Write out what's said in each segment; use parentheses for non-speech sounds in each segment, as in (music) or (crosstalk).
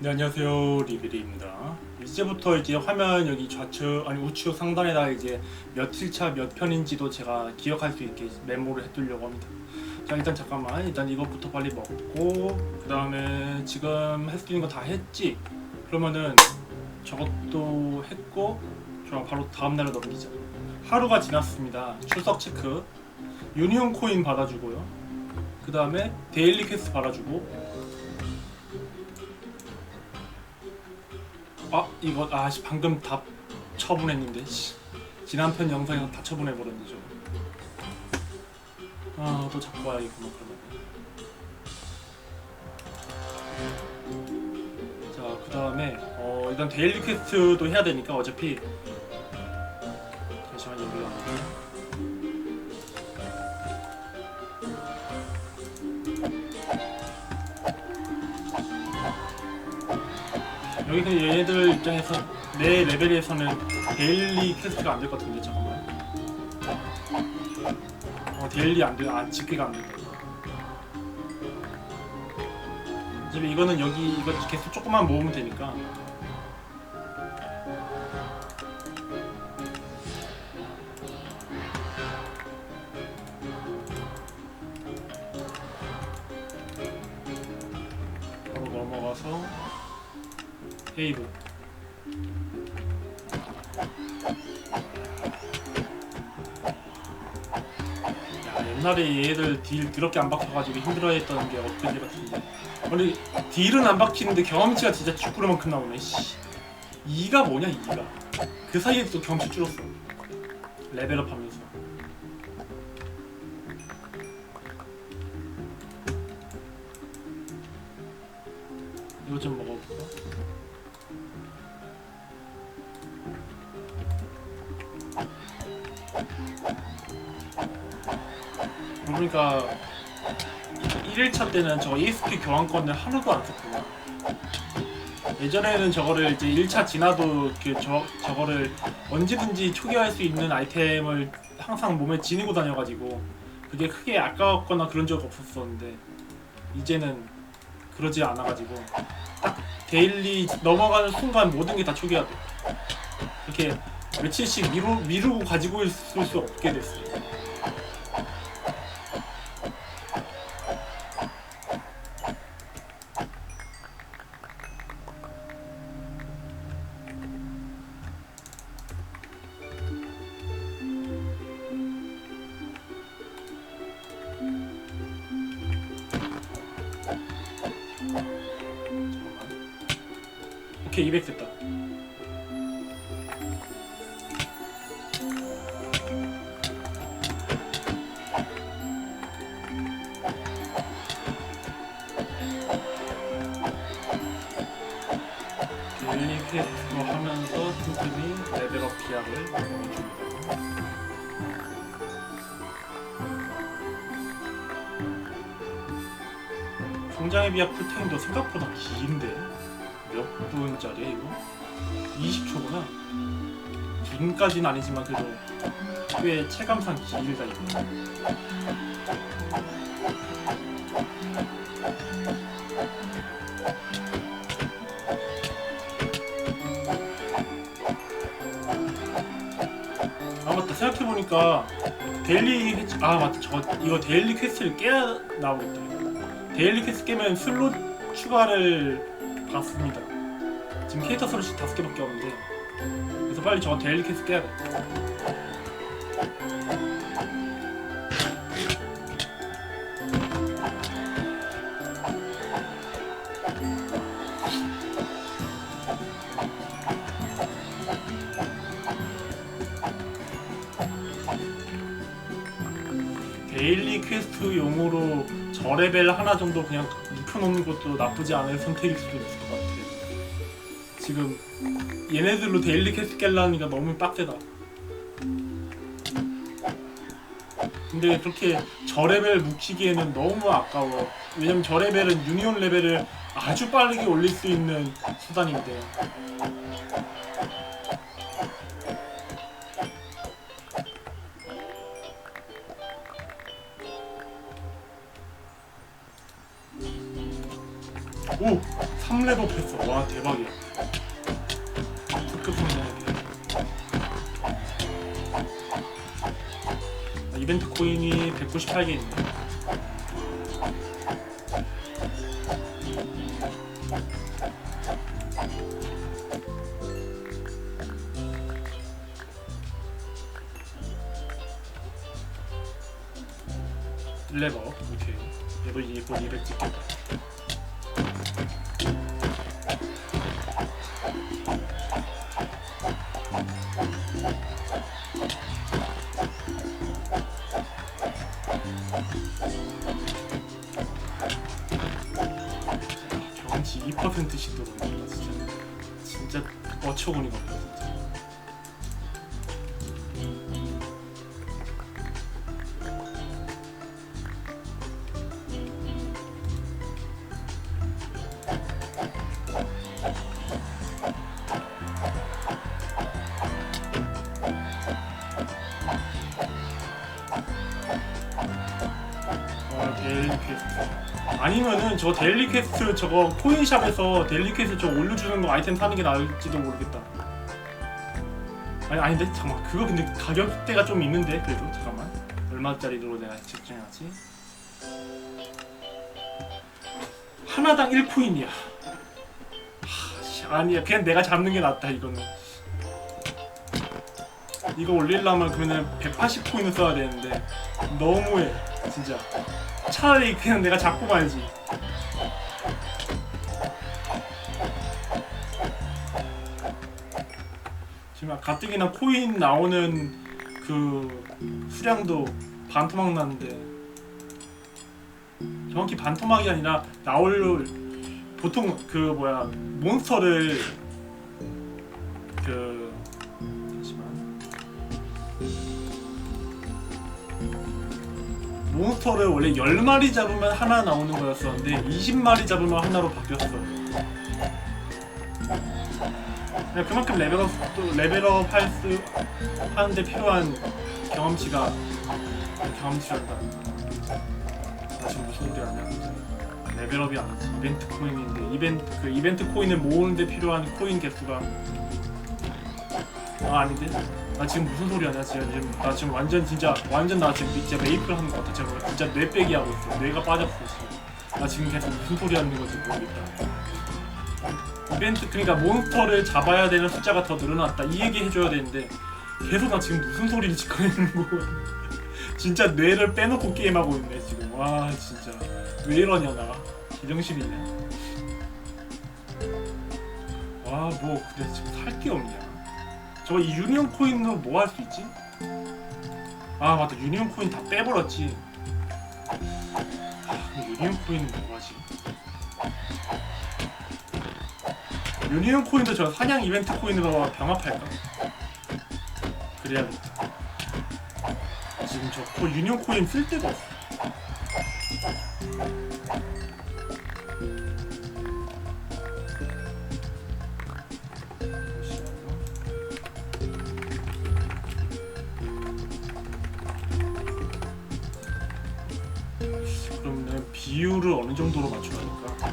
네 안녕하세요. 리비리입니다. 이제부터 이제 화면 여기 좌측 아니 우측 상단에다 이제 며칠차 몇 편인지도 제가 기억할 수 있게 메모를 해두려고 합니다. 자 일단 잠깐만. 일단 이것부터 빨리 먹고 그 다음에 지금 할 수 있는 거 다 했지? 그러면은 저것도 했고 저 바로 다음날로 넘기자. 하루가 지났습니다. 출석 체크. 유니온 코인 받아주고요. 그 다음에 데일리 퀘스트 받아주고 아 이거 아 씨 방금 다 처분했는데 씨. 지난 편 영상에서 다 처분해 버렸네 저거. 아또 잡고 와야겠구나 그러면 자그 다음에 어 일단 데일리 퀘스트도 해야 되니까 어차피. 잠시만 여기 가면 여기서 얘네들 입장에서 내 레벨에서는 데일리 퀘스트가 안 될 것 같은데 잠깐만. 어 데일리 안 돼, 아 집계가 안 된다 어차피 이거는 여기 이거 계속 조금만 모으면 되니까. 바로 넘어가서 헤이브 야 옛날에 얘들 딜 더럽게 안 박혀가지고 힘들어했던 게 엊그제 같은데. 아니 딜은 안 박히는데 경험치가 진짜 쥐꾸러만큼 나오네 씨. 이가 뭐냐 이가. 그 사이에 또 경험치 줄었어. 레벨업 하면서. 이거 좀 먹어볼까? 그러니까 1일차 때는 저 ESP 교환권을 하나도 안 썼구나. 예전에는 저거를 이제 1차 지나도 그 저, 저거를 언제든지 초기화할 수 있는 아이템을 항상 몸에 지니고 다녀가지고 그게 크게 아까웠거나 그런 적 없었었는데 이제는 그러지 않아가지고 딱 데일리 넘어가는 순간 모든 게 다 초기화돼. 이렇게 며칠씩 미루, 미루고 가지고 있을 수 없게 됐어요. 오케이 200 됐다. 딜리 퀘스트로 하면서 틈틈이 레벨업 기약을 넣어줍니다. 성장의 비약 풀타임도 생각보다 긴데 몇 분짜리야 이거? 20초구나. 긴까지는 아니지만 그래도 꽤 체감상 길다 이거. 아 맞다 생각해보니까 데일리 퀘스트- 아 맞다 저 이거 데일리 퀘스트를 깨야 나오겠다. 데일리 퀘스트 깨면 슬롯 추가를 받습니다. 지금 캐릭터 슬롯이 다섯 개밖에 없는데. 그래서 빨리 저거 데일리 퀘스트 깨야 돼. 데일리 퀘스트 용으로 저 레벨 하나 정도 그냥 눕혀놓는 것도 나쁘지 않은 선택일 수도 있을 것 같아. 지금 얘네들로 데일리 퀘스트 깰라니까 너무 빡세다. 근데 그렇게 저 레벨 묵히기에는 너무 아까워. 왜냐면 저 레벨은 유니온 레벨을 아주 빠르게 올릴 수 있는 수단인데. 오! 3레버 패스 와 대박이야. 특급 성장이네 아, 이벤트 코인이 198개 있네. 레버. 오케이. 이제 곧200 찍겠다 경치 2%씩 들어온다 진짜 진짜 어처구니가 없다 아니면은 저 데일리 퀘스트 저거 코인샵에서 데일리 퀘스트 저 올려주는 거 아이템 사는 게 나을지도 모르겠다. 아니 아닌데? 잠깐만. 그거 근데 가격대가 좀 있는데 그래도? 잠깐만. 얼마짜리로 내가 측정해야지? 하나당 1코인이야. 하, 씨, 아니야. 그냥 내가 잡는 게 낫다 이거는. 이거 올리려면 그러면 180코인을 써야 되는데. 너무해 진짜. 차라리 그냥 내가 잡고 말지. 지금 가뜩이나 코인 나오는 그 수량도 반토막 나는데. 정확히 반토막이 아니라 나올 보통 그 뭐야 몬스터를 몬스터를 원래 10마리 잡으면 하나 나오는 거였었는데 20마리 잡으면 하나로 바뀌었어. 그냥 그만큼 레벨업 또 레벨업 할 수 하는데 필요한 경험치가 경험치란다. 나 지금 무슨 소리 하냐? 레벨업이 아니지 이벤트 코인인데 이벤트 그 이벤트 코인을 모으는데 필요한 코인 개수가 아 아닌데 나 지금 무슨 소리 하냐 지금 나 지금 완전 진짜 완전 나 지금 진짜 메이플 하는 것 같아. 제가 진짜 뇌 빼기 하고 있어. 뇌가 지금. 나 지금 계속 무슨 소리 하는 건지 모르겠다. 이벤트 그러니까 몬스터를 잡아야 되는 숫자가 더 늘어났다. 이 얘기 해줘야 되는데 계속 나 지금 무슨 소리를 있는 거야. (laughs) 진짜 뇌를 빼놓고 게임하고 있네 지금. 와 진짜. 왜 이러냐 나. 제정신이네. 와뭐 근데 지금 살 게 없냐 저거 이 유니온 코인으로 뭐 할 수 있지? 아 맞다 유니온 코인 다 빼버렸지 아, 유니온 코인은 뭐 하지? 유니온 코인도 저 사냥 이벤트 코인으로 병합할까? 그래야겠다 지금 저 코- 유니온 코인 쓸 데가 없어 정도로 맞춰야 될까?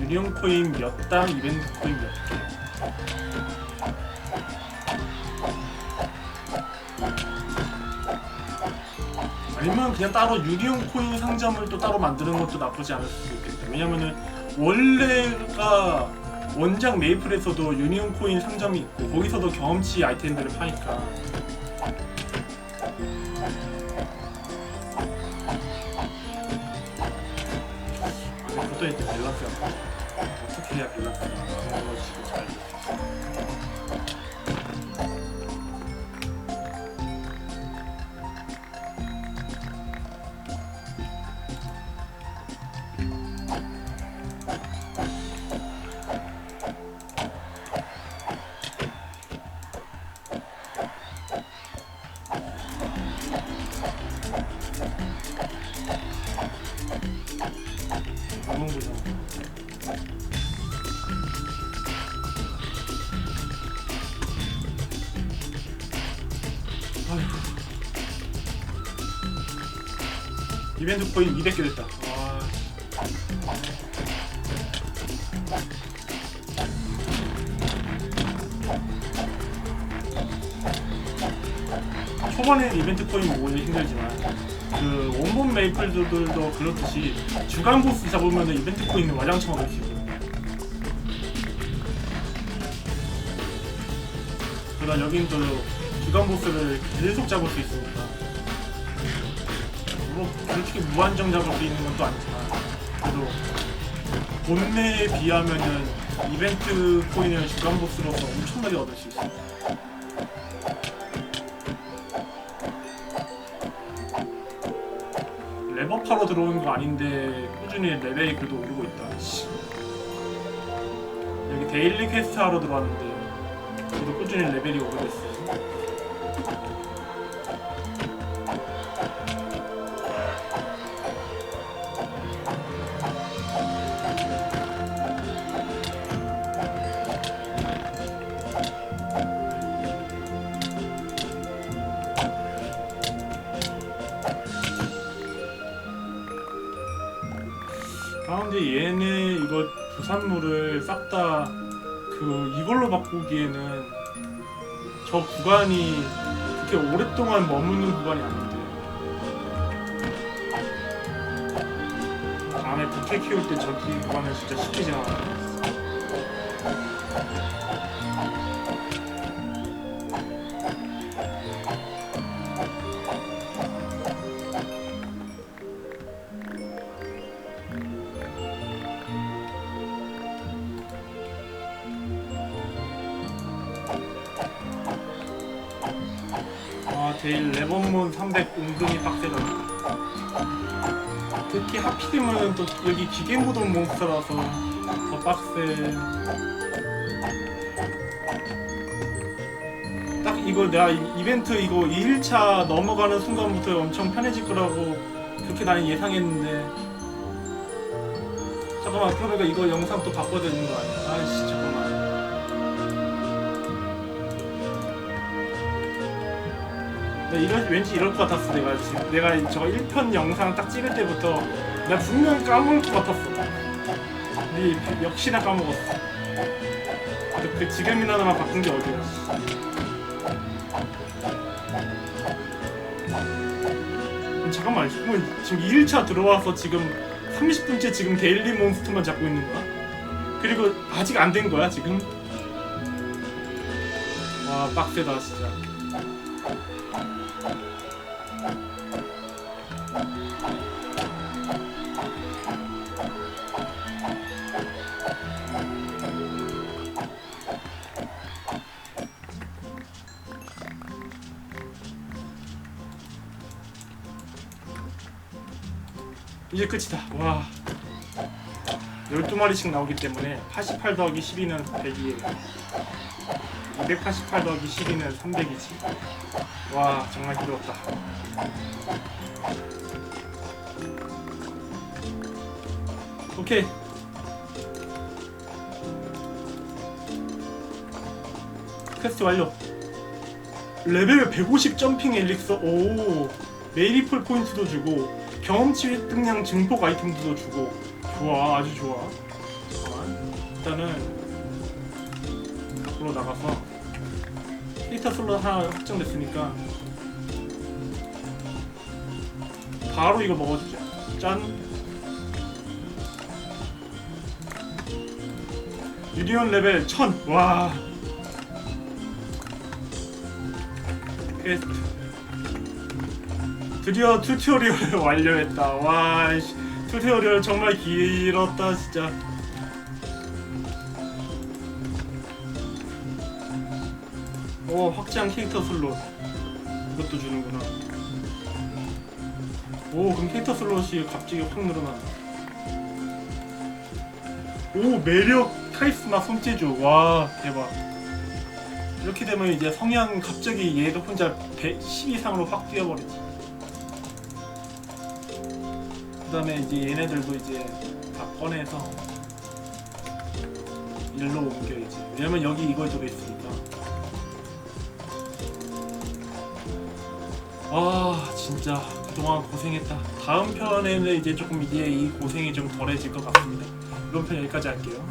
유니온 코인 몇 당, 이벤트 코인 몇 개? 아니면 그냥 따로 유니온 코인 상점을 또 따로 만드는 것도 나쁘지 않을 수도 있겠다. 왜냐면은 원래가 원작 메이플에서도 유니온 코인 상점이 있고 거기서도 경험치 아이템들을 파니까 이제 밸런스가 어떻게 해야 밸런스가 이벤트 코인 200개 됐다. 아. 초반에 이벤트 코인 모으기 힘들지만 그 원본 메이플들도 그렇듯이 주간 보스 잡으면 이벤트 코인 와장창 얻을 수 있고. 그다음 여긴 또 주간 보스를 계속 잡을 수 있으니까 뭐 솔직히 무한정 잡을 수 있는 건 또 아니지만 그래도 본내에 비하면은 이벤트 코인을 주간 보스로서 엄청나게 얻을 수 있어요. 레버파로 들어온 거 아닌데 꾸준히 레벨이 그래도 오르고 있다. 씨. 여기 데일리 퀘스트 하러 들어왔는데 그래도 꾸준히 레벨이 오르고 있어요. 아 근데 얘네 이거 부산물을 싹 다 그 이걸로 바꾸기에는 저 구간이 그렇게 오랫동안 머무는 구간이 아닌데. 다음에 부캐 키울 때 저기 구간은 진짜 쉽게 지나가요 아 제일 레몬몬 300 은근히 빡세더라고 특히 하필이면 또 여기 기계무동 몬스터라서 더 빡세. 딱 이거 내가 이- 이벤트 이거 2일차 넘어가는 순간부터 엄청 편해질 거라고 그렇게 나는 예상했는데. 잠깐만 그러니까 이거 영상 또 바꿔야 되는 거 아니야? 아이씨 잠깐만 이럴, 왠지 이럴 것 같았어 내가 지금. 내가 저거 1편 영상 딱 찍을 때부터 내가 분명 까먹을 것 같았어. 근데 역시나 까먹었어. 그, 그 지금이나마 바꾼 게 어디야? 잠깐만 지금 2일차 들어와서 지금 30분째 지금 데일리 몬스터만 잡고 있는 거야? 그리고 아직 안 된 거야 지금? 와 빡세다 진짜 이제 끝이다. 와. 12마리씩 나오기 때문에 88 더하기 12는 100이에요. 288 더하기 12는 300이지. 와, 정말 힘들었다. 오케이. 퀘스트 완료. 레벨 150 점핑 엘릭서. 오. 메이리풀 포인트도 주고 경험치 획득량 증폭 아이템도 주고. 좋아 아주 좋아. 잠깐만. 일단은 밖으로 나가서 히터 솔로 하나 확정됐으니까 바로 이거 먹어주자. 짠. 유리온 레벨 1000와. 퀘스트 드디어 튜토리얼을 (laughs) 완료했다. 와, 씨, 튜토리얼 정말 길었다, 진짜. 오, 확장 캐릭터 슬롯. 이것도 주는구나. 오, 그럼 캐릭터 슬롯이 갑자기 확 늘어난다. 오, 매력 카리스마 손재주. 와, 대박. 이렇게 되면 이제 성향 갑자기 얘도 혼자 110 이상으로 확 뛰어버리지. 그다음에 이제 얘네들도 이제 다 꺼내서 일로 옮겨야지. 왜냐면 여기 이걸 들어있으니까. 아 진짜 그동안 고생했다. 다음 편에는 이제 조금 이제 이 고생이 좀 덜해질 것 같습니다. 이번 편 여기까지 할게요.